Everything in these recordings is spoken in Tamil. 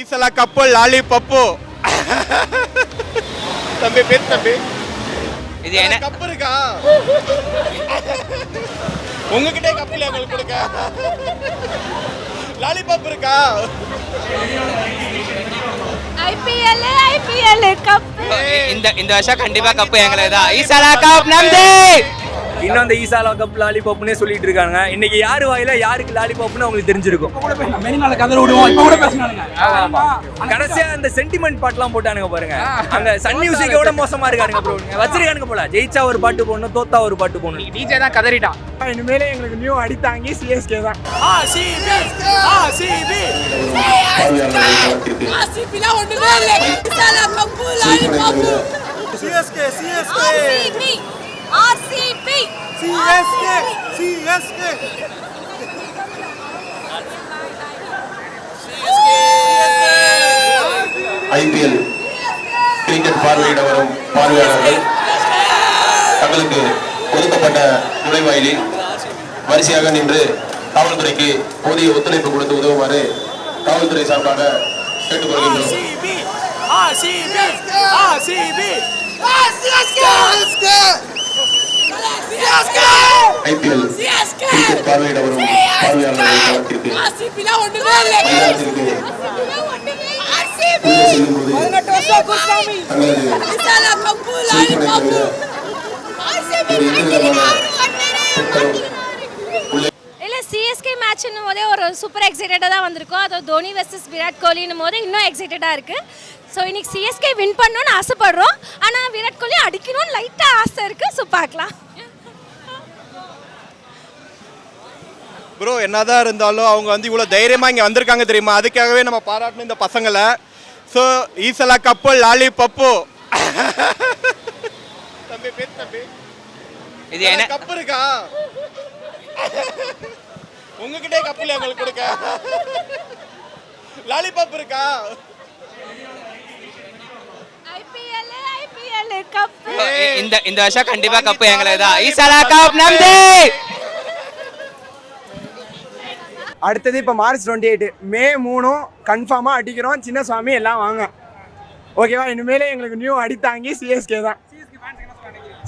ஈசலா கப்பு லாலி பப்பு தம்பி பேசு தம்பி இது என்ன கப்பு இருக்கா உங்ககிட்ட கப்பு இல்லையா உங்களுக்கு கொடுக்க லாலிபாப் இருக்கா ஐபிஎல் ஐபிஎல் கப் இந்த இந்த வருஷம் கண்டிப்பா கப்பு எங்களுக்கு தான் ஈசாலா கப் நம்பி இன்னும் அந்த ஈசாலா கப் லாலிபாப்னே சொல்லிட்டு இருக்காங்க. இன்னைக்கு யார் வாயில யாருக்கு லாலிபாப்னு அவங்களுக்கு தெரிஞ்சிருக்கும். கடைசியா அந்த சென்டிமெண்ட் பாட்டுலாம் போட்டானுங்க பாருங்க. அங்க சன் மியூசிக்கோட மோசமா இருக்கானுங்க ப்ரோ வச்சிருக்கானுங்க போல. ஜெயிச்சா ஒரு பாட்டு போடணும் தோத்தா ஒரு பாட்டு போடணும். டிஜே தான் கதறிட்டான். இனிமேலே எங்களுக்கு நியூ அடித்தாங்கி சிஎஸ்கே தான். ஒண்ணுமே இல்ல. CSK CSK RCB CSK CSK IPL cricket பார்வையிட வரும் பார்வையாளர்கள். தங்களுக்கு ஒதுக்கப்பட்ட நுழைவாயிலில் வரிசையாக நின்று காவல்துறைக்கு போதிய ஒத்துழைப்பு கொடுத்து உதவுமாறு காவல்துறை சார்பாக கேட்டுக்கொள்கின்றோம். ஐபிஎல் கிரிக்கெட் பார்வையிட வரும் இல்ல. சிஎஸ்கே மேட்ச்னும் போதே ஒரு சூப்பர் எக்ஸைட்டடாக தான் வந்திருக்கோம். அது தோனி வெர்சஸ் விராட் கோலின்னும் போது இன்னும் எக்ஸைட்டடாக இருக்கு. ஸோ இன்னைக்கு சிஎஸ்கே வின் பண்ணணும்னு ஆசைப்படுறோம். ஆனால் விராட் கோலி அடிக்கணும்னு லைட்டாக ஆசை இருக்கு. ஸோ பார்க்கலாம். ப்ரோ என்னதான் இருந்தாலும் அவங்க வந்து இவ்வளோ தைரியமாக இங்கே வந்திருக்காங்க தெரியுமா? அதுக்காகவே நம்ம பாராட்டணும் இந்த பசங்களை. ஸோ ஈசலா கப்பு லாலி பப்பு தம்பி பேசு தம்பி. இது என்ன? கப்பு இருக்கா? உங்ககிட்ட கப்பு இல்லையா உங்களுக்கு கொடுக்க? லாலிபாப் இருக்கா? ஐபிஎல் ஐபிஎல் கப் இந்த இந்த வருஷம் கண்டிப்பா கப்பு எங்களுக்கு தான் ஈசாலா கப் நம்பி! அடுத்தது இப்போ மார்ச் டுவெண்ட்டி எயிட் மே மூணும் கன்ஃபார்மாக அடிக்கிறோம். சின்ன சுவாமி எல்லாம் வாங்க. ஓகேவா இனிமேலே எங்களுக்கு நியூ அடித்தாங்கி சிஎஸ்கே தான்.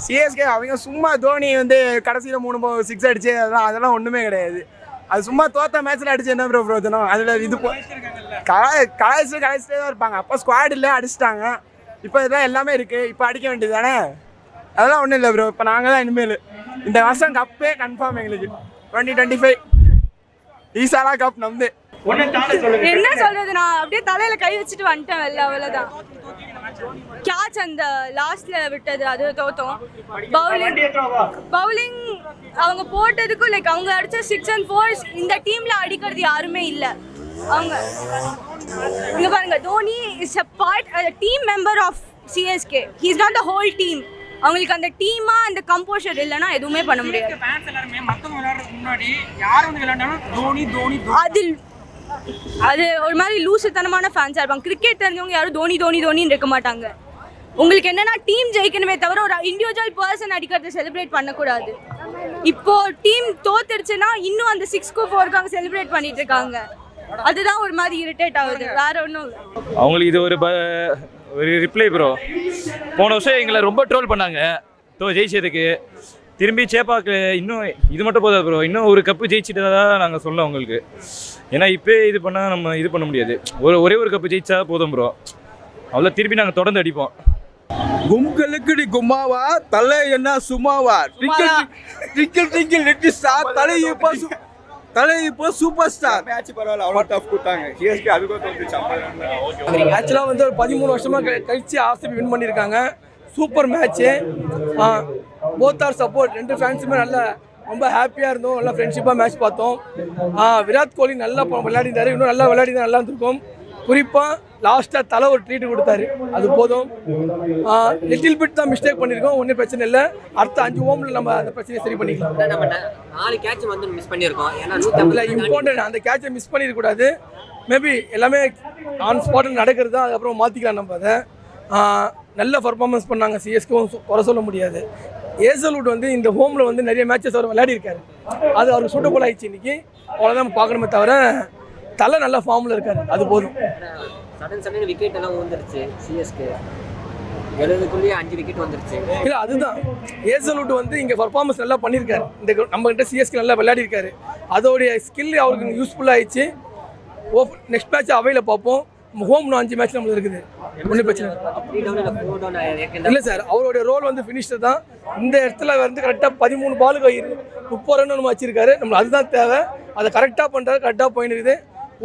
சிஎஸ்கே அவங்க சும்மா தோனி வந்து கடைசியில் மூணு சிக்ஸ் அடிச்சு அதெல்லாம் அதெல்லாம் ஒன்றுமே கிடையாது. அது சும்மா தோத்த மேட்ச்சில் அடிச்சு என்ன ப்ரோ பிரோஜனம் அதில் இது போ கலாய் கலாய்ச்சி கலாய்ச்சிட்டே தான் இருப்பாங்க. அப்போ ஸ்குவாட் இல்லை அடிச்சிட்டாங்க. இப்போ இதெல்லாம் எல்லாமே இருக்குது இப்போ அடிக்க வேண்டியது தானே அதெல்லாம் ஒன்றும் இல்லை ப்ரோ இப்போ நாங்கள் தான் இனிமேல். இந்த வருஷம் கப்பே கன்ஃபார்ம் எங்களுக்கு. டுவெண்ட்டி டுவெண்ட்டி ஃபைவ் ஈசாலா கப் நம்பு. என்ன சொல்றது நான் அப்படியே தலையில கை வச்சுட்டு வந்துட்டேன் வெளில அவ்வளவுதான். கேட்ச் அந்த லாஸ்ட்ல விட்டது அது தோத்தோம். பவுலிங் பவுலிங் அவங்க போட்டதுக்கும் லைக் அவங்க அடிச்ச சிக்ஸ் அண்ட் ஃபோர்ஸ் இந்த டீம்ல அடிக்கிறது யாருமே இல்ல. அவங்க இங்க பாருங்க Dhoni is a part team member of CSK he's not the whole team அவங்களுக்கு அந்த டீமா அந்த கம்போஷர் இல்லைன்னா எதுவுமே பண்ண முடியாது. ஃபேன்ஸ் எல்லாருமே மத்தவங்க விளையாடுறதுக்கு முன்னாடி யார் வந்து விளையாண்டாலும் தோனி தோனி தோனி. அது அது ஒரு மாதிரி லூசுத்தனமான ஃபேன்ஸாக இருப்பாங்க. கிரிக்கெட் தெரிஞ்சவங்க யாரும் தோனி தோனி தோனின்னு இருக்க மாட்டாங்க. உங்களுக்கு என்னன்னா டீம் ஜெயிக்கணுமே தவிர ஒரு இண்டிவிஜுவல் பர்சன் அடிக்கிறத செலிப்ரேட் பண்ணக்கூடாது. இப்போ டீம் தோத்துருச்சுன்னா இன்னும் அந்த சிக்ஸ்க்கு ஃபோருக்கு அவங்க செலிப்ரேட் பண்ணிட்டு இருக்காங்க. அதுதான் ஒரு மாதிரி இரிட்டேட் ஆகுது. வேற ஒன்றும் அவங்களுக்கு இது ஒரு ஒரு ரிப்ளை ப்ரோ போன வருஷம் எங்களை ரொம்ப ட்ரோல் பண்ணாங்க. தோ ஜெயிச்சதுக்கு. திரும்பி சேப்பாக்கு இன்னும் இது மட்டும் போதாது ப்ரோ இன்னும் ஒரு கப்பு ஜெயிச்சுட்டு தான் நாங்கள் சொல்லலாம் உங்களுக்கு. ஏன்னா இப்போ இது பண்ணால் நம்ம இது பண்ண முடியாது. ஒரு ஒரே ஒரு கப்பு ஜெயிச்சா போதும் ப்ரோ அவ்வளோ திருப்பி நாங்கள் தொடர்ந்து அடிப்போம். கும்கலுக்கு கும்மாவா தலை என்ன சும்மாவா? டிங்கிள் டிங்கிள் டிங்கிள் லிட்டி ஸ்டார் தலை இப்போ சு- தலை இப்போ சூப்பர் ஸ்டார் மேட்ச் பரவாயில்ல அவ்வளோ டஃப் கொடுத்தாங்க. சிஎஸ்கே அதுக்கும் தோத்துச்சு ஆக்சுவலாக வந்து ஒரு பதிமூணு வருஷமா க- கழிச்சு ஆர்சிபி வின் பண்ணியிருக்காங்க. Super match both are support ரெண்டு ஃபேன்ஸுமே நல்ல ரொம்ப ஹாப்பியாக இருந்தோம். நல்லா ஃப்ரெண்ட்ஷிப்பாக மேட்ச் பார்த்தோம். விராட் கோலி நல்லா விளையாடினாரு இன்னும் நல்லா விளையாடி நல்லா இருந்திருக்கும். குறிப்பாக லாஸ்ட்டாக தலை ஒரு ட்ரீட் கொடுத்தாரு. அது போதும். லிட்டில் பிட் தான் மிஸ்டேக் பண்ணியிருக்கோம் ஒன்றும் பிரச்சனை இல்லை. அடுத்த அஞ்சு ஓமில் நம்ம அந்த பிரச்சனையை சரி பண்ணிக்கலாம். நாலு கேட்ச் வந்து மிஸ் பண்ணியிருக்கோம். ஏன்னா இம்பார்ட்டன்ட் அந்த கேட்சை மிஸ் பண்ணிடக்கூடாது மேபி எல்லாமே ஆன் ஸ்பாட்டில் நடக்கிறது தான். அதுக்கப்புறம் மாற்றிக்கலாம் நம்ம அதை. நல்ல பர்ஃபார்மன்ஸ் பண்ணாங்க சிஎஸ்கேவும் குறை சொல்ல முடியாது. ஏசல்வுட் வந்து இந்த ஹோமில் வந்து நிறைய மேட்சஸ் அவர் விளையாடி இருக்காரு. அது அவருக்கு சூட்டபுள் ஆயிடுச்சு இன்னைக்கு. அவ்வளோதான் நம்ம பார்க்கணுமே தவிர தலை நல்ல ஃபார்மில் இருக்காரு. அது போதும். சடன் சடன் விக்கெட் எல்லாம் வந்துருச்சு சிஎஸ்கே எழுபதுக்குள்ளேயே அஞ்சு விக்கெட் வந்துருச்சு. இல்லை அதுதான். ஏசலூட் வந்து இங்கே பர்ஃபார்மன்ஸ் நல்லா பண்ணியிருக்காரு. இந்த நம்ம கிட்ட சிஎஸ்கே நல்லா விளையாடி இருக்காரு அதோடைய ஸ்கில் அவருக்கு யூஸ்ஃபுல்லாக ஆயிடுச்சு. ஓ நெக்ஸ்ட் மேட்ச் அவையில் பார்ப்போம். ஹோம் அஞ்சு மேட்ச் நம்மளுக்கு இருக்குது. ஒன்றும் பிரச்சனை இல்லை. சார் அவருடைய ரோல் வந்து ஃபினிஷ்டு தான். இந்த இடத்துல வந்து கரெக்டாக பதிமூணு பாலுக்கு முப்பது ரன் நம்ம வச்சிருக்காரு. நம்மளுக்கு அதுதான் தேவை. அதை கரெக்டாக பண்ணுறாரு கரெக்டாக போயின்னு இருக்குது.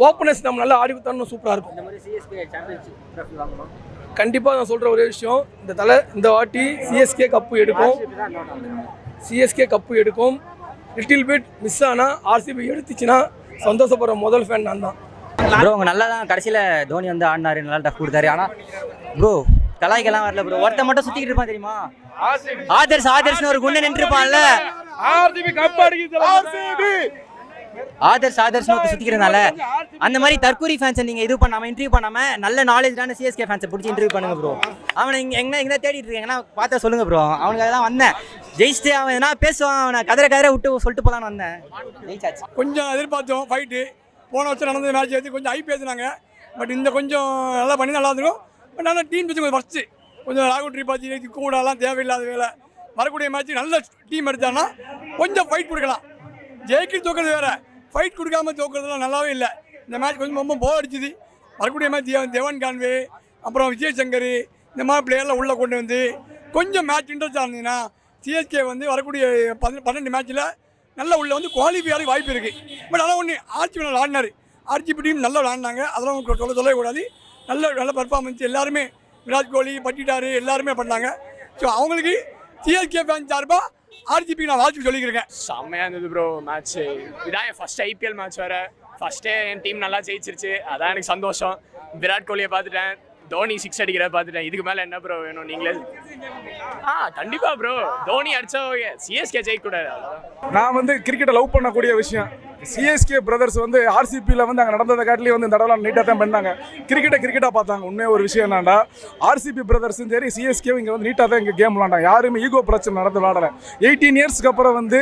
ஓப்பனர்ஸ் நம்ம நல்லா ஆடி கொடுத்தோம்னா சூப்பராக இருக்கும். இந்த மாதிரி சிஎஸ்கே சாம்பியன்ஷிப் ட்ராஃபி வாங்குமா கண்டிப்பாக நான் சொல்கிற ஒரே விஷயம் இந்த தலை இந்த வாட்டி சிஎஸ்கே கப்பு எடுக்கும். சிஎஸ்கே கப்பு எடுக்கும். லிட்டில் பிட் மிஸ் ஆனால் ஆர்சிபி எடுத்துச்சுன்னா சந்தோஷப்படுற முதல் ஃபேன் நான் தான். ப்ரோ அவங்க நல்லா தான் கடைசியில் தோனி வந்து ஆடினாரு நல்லா டஃப் கொடுத்தாரு. ஆனால் ப்ரோ கலாய்க்கெல்லாம் வரல ப்ரோ ஒருத்த மட்டும் சுற்றிக்கிட்டு இருப்பான் தெரியுமா? ஆதர்ஸ் ஆதர்ஸ்னு ஒரு குண்டை நின்றுப்பான்ல ஆர்சிபி கப் அடிக்குது ஆதர்ஸ் ஆதர்ஸ்னு ஒருத்த சுற்றிக்கிறதுனால அந்த மாதிரி தற்கூரி ஃபேன்ஸை நீங்கள் இது பண்ணாமல் இன்டர்வியூ பண்ணாமல் நல்ல நாலேஜான சிஎஸ்கே ஃபேன்ஸை பிடிச்சி இன்டர்வியூ பண்ணுங்க ப்ரோ அவனை இங்கே எங்கே எங்கே தேடிட்டு இருக்கீங்கன்னா பார்த்தா சொல்லுங்க ப்ரோ அவனுக்காக தான் வந்தேன். ஜெயிச்சுட்டு அவன் எதனா பேசுவான் அவனை கதற கதற விட்டு சொல்லிட்டு போலான்னு வந்தேன். ஜெயிச்சாச்சு. கொஞ்சம் எதிர்பார்த்தோம் ஃபைட்டு போன வருஷம் நடந்த மேட்ச் வந்து கொஞ்சம் ஐ பேசினாங்க. பட் இந்த கொஞ்சம் நல்லா பண்ணி நல்லா இருந்திருக்கும். பட் நல்லா டீம் வச்சு கொஞ்சம் ஃபஸ்ட்டு கொஞ்சம் ராகுல் திரிபாதி கூடலாம் தேவையில்லாத வேலை. வரக்கூடிய மேட்ச் நல்ல டீம் எடுத்தாங்கன்னா கொஞ்சம் ஃபைட் கொடுக்கலாம். ஜெயிக்கு தோக்குறது வேற. ஃபைட் கொடுக்காம தோக்குறதுலாம் நல்லாவே இல்லை. இந்த மேட்ச் கொஞ்சம் ரொம்ப போர் அடிச்சுது. வரக்கூடிய மேட்ச் தேவன் கான்வே அப்புறம் விஜய் சங்கர் இந்த மாதிரி பிளேயர்லாம் உள்ளே கொண்டு வந்து கொஞ்சம் மேட்ச் இன்ட்ரெஸ்டாக இருந்ததுன்னா சிஎஸ்கே வந்து வரக்கூடிய பன்னெண்டு மேட்ச்சில் நல்ல உள்ள வந்து குவாலிஃபை ஆக வாய்ப்பு இருக்குது பட் ஆனால் ஒன்று ஆர்ச்சி நல்லா ஆடினார் ஆர்ச்சி டீம் நல்லா விளாண்டாங்க அதெல்லாம் உங்களுக்கு சொல்ல சொல்லவே கூடாது. நல்ல நல்ல பர்ஃபார்மன்ஸ் எல்லாருமே விராட் கோலி பட்டிட்டாரு. எல்லாருமே பண்ணாங்க. ஸோ அவங்களுக்கு சிஎஸ்கே ஃபேன் சார்பாக ஆர்ஜிபி நான் வாழ்த்து சொல்லிக்கிறேன் செம்மையாக இருந்தது ப்ரோ மேட்ச் இதான் என் ஃபர்ஸ்ட் ஐபிஎல் மேட்ச் வேறு. ஃபர்ஸ்டே என் டீம் நல்லா ஜெயிச்சிருச்சு. அதான் எனக்கு சந்தோஷம். விராட் கோலியை பார்த்துட்டேன். தோனி சிக்ஸ் அடிக்கிற பார்த்துட்டேன். இதுக்கு மேலே என்ன ப்ரோ வேணும்? நீங்களே ஆ கண்டிப்பாக ப்ரோ தோனி அடிச்சா சிஎஸ்கே ஜெயிக்கக்கூடாது நான் வந்து கிரிக்கெட்டை லவ் பண்ணக்கூடிய விஷயம். சிஎஸ்கே பிரதர்ஸ் வந்து ஆர்சிபியில் வந்து அங்கே நடந்ததை காட்டிலே வந்து இந்த தடவை நீட்டாக தான் பண்ணாங்க. கிரிக்கெட்டை கிரிக்கெட்டாக பார்த்தாங்க. உண்மையாக ஒரு விஷயம் என்னன்னா ஆர்சிபி பிரதர்ஸும் சரி சிஎஸ்கே இங்கே வந்து நீட்டாக தான் இங்கே கேம் விளாண்டாங்க யாருமே ஈகோ பிரச்சனை நடந்து விளாடலை எயிட்டீன் இயர்ஸ்க்கு அப்புறம் வந்து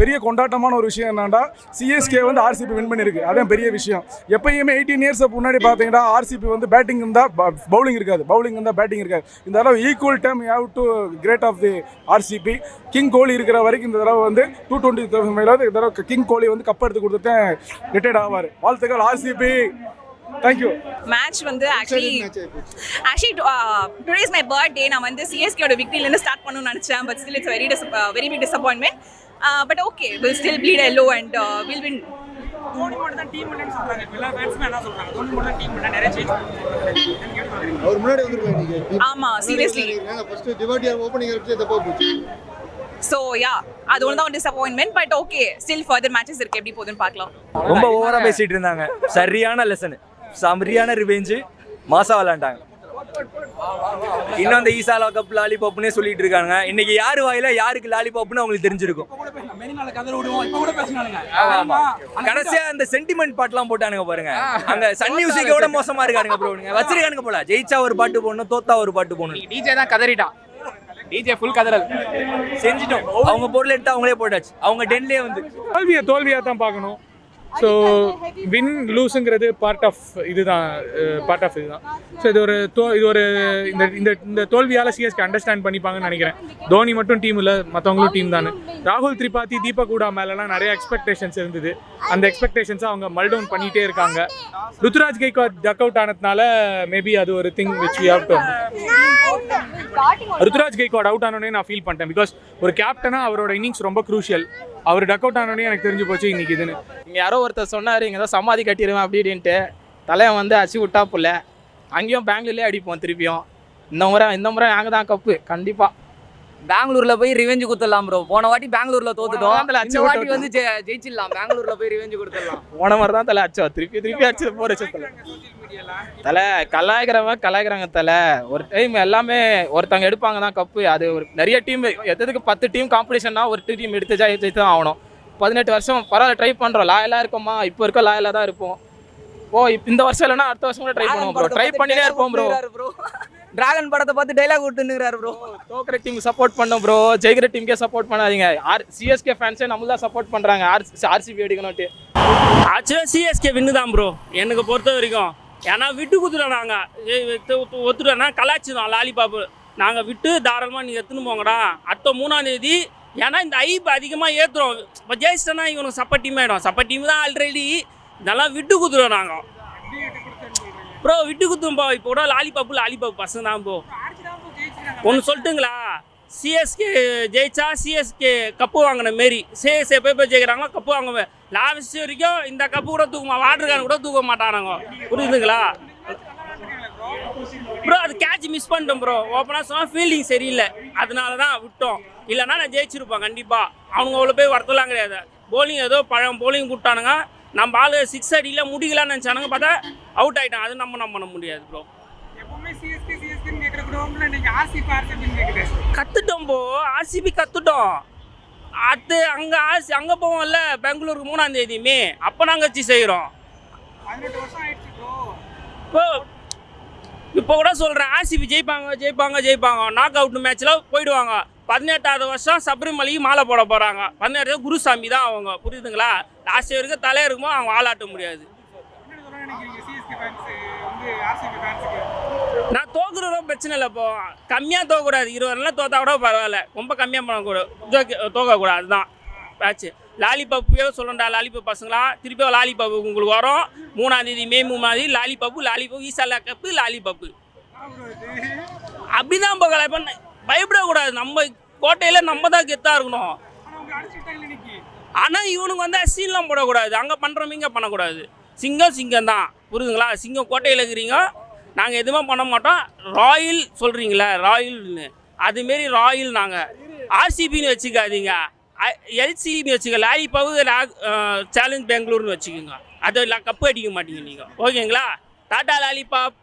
பெரிய கொண்டாட்டமான ஒரு விஷயம் என்னன்னா சிஎஸ்கே வந்து ஆர்சிபி வின் பண்ணியிருக்கு. அதான் பெரிய விஷயம். எப்பயுமே எயிட்டீன் இயர்ஸ் முன்னாடி பார்த்தீங்கன்னா ஆர்சிபி வந்து பேட்டிங் இருந்தால் பவுலிங் இருக்காது. பவுலிங் இருந்தால் பேட்டிங் இருக்காது. இந்த தடவை equal time have to great of the RCB king Kohli இருக்கிற வரைக்கும் இந்த தடவை வந்து டூ டுவெண்ட்டி தௌசண்ட் மேலாவது இந்த தடவை கிங் கோலி வந்து கப் எடுத்து கொடுத்துட்டேன் ரிட்டையர்ட் ஆவார். வாழ்த்துக்கள் ஆர்சிபி தேங்க்யூ மேட்ச் வந்து actually actually today is my birthday நான் வந்து சிஎஸ்கேயோட விக்டரிலேருந்து ஸ்டார்ட் பண்ணணும்னு நினச்சேன். But still it's very dis very big disappointment but okay will still bleed yellow and will win Dhoni மட்டும் தான் டீம் இல்லைன்னு எல்லா என்ன தோனி மட்டும் தான் டீம் இல்லை. நிறைய சேஞ்ச் அவர் முன்னாடி வந்துருக்காங்க நீங்க ஆமாம் சீரியஸ்லி ஃபர்ஸ்ட் தப்பா போச்சு. ஸோ யா அது ஒன்று தான் ஒரு disappointment but okay still further matches இருக்கு. எப்படி போகுதுன்னு பார்க்கலாம். ரொம்ப ஓவராக பேசிட்டு இருந்தாங்க. சரியான லெசன் சரியான ரிவெஞ்சு மாசா விளாண்டாங்க இன்னும் அந்த ஈசாலா கப் லாலிபாப்னே சொல்லிட்டு இருக்காங்க இன்னைக்கு யார் வாயில யாருக்கு லாலிபாப்னு அவங்களுக்கு தெரிஞ்சிருக்கும். கடைசியா அந்த சென்டிமெண்ட் பாட்டுலாம் போட்டானுங்க பாருங்க. அங்க சன் மியூசிக்கோட மோசமா இருக்கானுங்க ப்ரோ நீங்க வச்சிருக்கானுங்க போல. ஜெயிச்சா ஒரு பாட்டு போடணும் தோத்தா ஒரு பாட்டு போடணும். டிஜே தான் கதறிட்டான். DJ full கதறல். செஞ்சிட்டோம். அவங்க பொருள் எடுத்து அவங்களே போட்டாச்சு. அவங்க டென்லேயே வந்து. தோல்வியை தோல்வியாக தான் பார்க்கணும். ஸோ வின் லூஸுங்கிறது பார்ட் ஆஃப் இதுதான் பார்ட் ஆஃப் இதுதான். ஸோ இது ஒரு தோ இது ஒரு இந்த இந்த இந்த தோல்வியால் சிஎஸ்கே அண்டர்ஸ்டாண்ட் பண்ணிப்பாங்கன்னு நினைக்கிறேன். தோனி மட்டும் டீம் இல்லை மற்றவங்களும் டீம் தானே. ராகுல் திரிபாதி தீபக் கூடா மேலெலாம் நிறைய எக்ஸ்பெக்டேஷன்ஸ் இருந்தது. அந்த எக்ஸ்பெக்டேஷன்ஸை அவங்க மல்டவுன் பண்ணிகிட்டே இருக்காங்க. ருத்துராஜ் கைக்வா டக் அவுட் ஆனதுனால மேபி அது ஒரு thing which we have to Ruturaj Gaikwad out ஆனோடனே நான் ஃபீல் பண்ணிட்டேன். பிகாஸ் ஒரு கேப்டனாக அவரோட இன்னிங்ஸ் ரொம்ப க்ரூஷியல் அவர் டக் அவுட் ஆனோடனே எனக்கு தெரிஞ்சு போச்சு இன்னைக்கு இதுன்னு. இங்கே யாரோ ஒருத்தர் சொன்னார் இங்கே தான் சமாதி கட்டிடுவேன் அப்படி இப்படின்ட்டு தலைவன் வந்து அச்சு விட்டா புள்ள அங்கேயும் பெங்களூர்லேயே அடிப்போம் திருப்பியும். இந்த முறை இந்த முறை நாங்கள் தான் கப்பு கண்டிப்பாக பெங்களூர்ல போய் ரிவெஞ்சு கொடுத்துடலாம் ப்ரோ போன வாட்டி பெங்களூர்ல தோத்துட்டோம். அச்சு இந்த வாட்டி வந்து ஜெயிச்சிடலாம். பெங்களூர்ல போய் ரிவெஞ்சு கொடுத்துடலாம். போன மாதிரி தான் தலை அச்சோ திருப்பி திருப்பி அடிச்சது போற தலை. கலாய்க்கிறவன் கலாய்க்கிறாங்க தலை. ஒரு டைம் எல்லாமே ஒருத்தவங்க எடுப்பாங்க தான் கப்பு அது ஒரு நிறைய டீம் எத்ததுக்கு பத்து டீம் காம்படிஷன்னா ஒரு டீம் எடுத்து ஜெயி- ஜெயித்து தான் ஆகணும். பதினெட்டு வருஷம் பரவாயில்ல ட்ரை பண்ணுறோம் லாயலாக இருக்கோமா? இப்போ இருக்க லாயலாக தான் இருப்போம். ஓ இப்ப இந்த வருஷம் இல்லைன்னா அடுத்த வருஷம் கூட ட்ரை பண்ணுவோம் ப்ரோ ட்ரை பண்ணிட்டே இருப்போம் ப்ரோ ப்ரோ டிராகன் படத்தை பார்த்து டைலாக் விட்டுனுங்கிறாரு ப்ரோ தோக்குற டீம் சப்போர்ட் பண்ணோம் ப்ரோ ஜெயிக்கிற டீமுக்கே சப்போர்ட் பண்ணாதீங்க. ஆர் சிஎஸ்கே ஃபேன்ஸே நம்ம தான் சப்போர்ட் பண்ணுறாங்க ஆர் ஆர்சிபி அடிக்கணும்ட்டு. ஆக்சுவலாக சிஎஸ்கே வின்னு தான் ப்ரோ எனக்கு பொறுத்த வரைக்கும். ஏன்னா விட்டு குத்துட்டோம் நாங்கள் ஒத்துட்டோன்னா கலாச்சிடும் லாலிபாப்பு நாங்கள் விட்டு தாராளமாக நீங்கள் எடுத்துன்னு போங்கடா. அடுத்த மூணாம் தேதி ஏன்னா இந்த ஐப் அதிகமாக ஏற்றுறோம் இப்போ ஜெயிச்சிட்டோன்னா இவனுக்கு சப்ப டீம் ஆகிடும் சப்ப டீம் தான் ஆல்ரெடி இதெல்லாம் விட்டு குத்துறோம் நாங்கள் ப்ரோ விட்டு குத்துவோம்ப்பா இப்போ கூட லாலிபாப்பு லாலிபாப் பசங்க தான் போ ஒன்று சொல்லட்டுங்களா? சிஎஸ்கே ஜெயிச்சா சிஎஸ்கே கப்பு வாங்கின மாரி. சிஎஸ்கே போய் போய் ஜெயிக்கிறாங்களோ கப்பு வாங்க லாஸ்ட் வரைக்கும் இந்த கப்பு கூட தூக்குமா வாட்டர் கேன் கூட தூக்க மாட்டானாங்க. புரியுதுங்களா? ப்ரோ அது கேட்ச் மிஸ் பண்ணிட்டோம் ப்ரோ ஓப்பனாக சொன்னால் ஃபீல்டிங் சரியில்லை. அதனால தான் விட்டோம். இல்லைன்னா நான் ஜெயிச்சிருப்பேன் கண்டிப்பாக அவங்க அவ்வளோ போய் வரத்தெல்லாம் கிடையாது. போலிங் ஏதோ பழம் போலிங் விட்டானுங்க நம்ம ஆள் சிக்ஸ் அடியில் முடிக்கலான்னு நினச்சானுங்க பார்த்தா அவுட் ஆகிட்டான் அது நம்ம நம்ம பண்ண முடியாது ப்ரோ கத்துட்டோம் போ ஆர்சிபி கத்துட்டோம். அது அங்கே ஆர்சி அங்கே போவோம்ல பெங்களூருக்கு மூணாம் தேதி மே அப்போ நாங்கள் வச்சு செய்கிறோம் இப்போ இப்போ கூட சொல்கிறேன் ஆர்சிபி ஜெயிப்பாங்க ஜெயிப்பாங்க ஜெயிப்பாங்க. நாக் அவுட் மேட்ச்சில் போயிடுவாங்க. பதினெட்டாவது வருஷம் சபரிமலைக்கு மாலை போட போகிறாங்க பதினெட்டு குருசாமி தான் அவங்க. புரியுதுங்களா? லாஸ்ட் வரைக்கும் தலை இருக்குமோ அவங்க ஆளாட்ட முடியாது. இருபது ரூபா பிரச்சனை இல்லை இப்போ கம்மியாக தோக்கக்கூடாது. இருபது ரூபா தோத்தா கூட பரவாயில்ல. ரொம்ப கம்மியாக பண்ணக்கூடாது தோக்க தோக்கக்கூடாது. அதுதான். ஆச்சு லாலிபப்பே சொல்கிறேன்டா லாலிபப் பசங்களா திருப்பியும் லாலிபப் உங்களுக்கு வரும். மூணாந்தேதி மே மூணாந்தேதி லாலிபப்பு லாலிபப் ஈசாலா கப்பு லாலிபப்பு அப்படிதான் போகல இப்போ பயப்படக்கூடாது. நம்ம கோட்டையில் நம்ம தான் கெத்தாக இருக்கணும். ஆனால் இவனுக்கு வந்து சீன்லாம் போடக்கூடாது. அங்கே பண்ணுறவங்க இங்கே பண்ணக்கூடாது. சிங்கம் சிங்கம் தான். புரியுதுங்களா? சிங்கம் கோட்டையில் இருக்கிறீங்க. நாங்கள் எதுவுமே பண்ண மாட்டோம். ராயல் சொல்கிறீங்களே ராயல்னு. அதுமாரி ராயல் நாங்கள் ஆர்சிபின்னு வச்சுக்காதீங்க. எல்சிபின்னு வச்சுக்க லாலிபாவு சேலஞ்ச் பெங்களூர்னு வச்சுக்கோங்க. அது கப்பு அடிக்க மாட்டீங்க நீங்கள் ஓகேங்களா? Tata lollipop.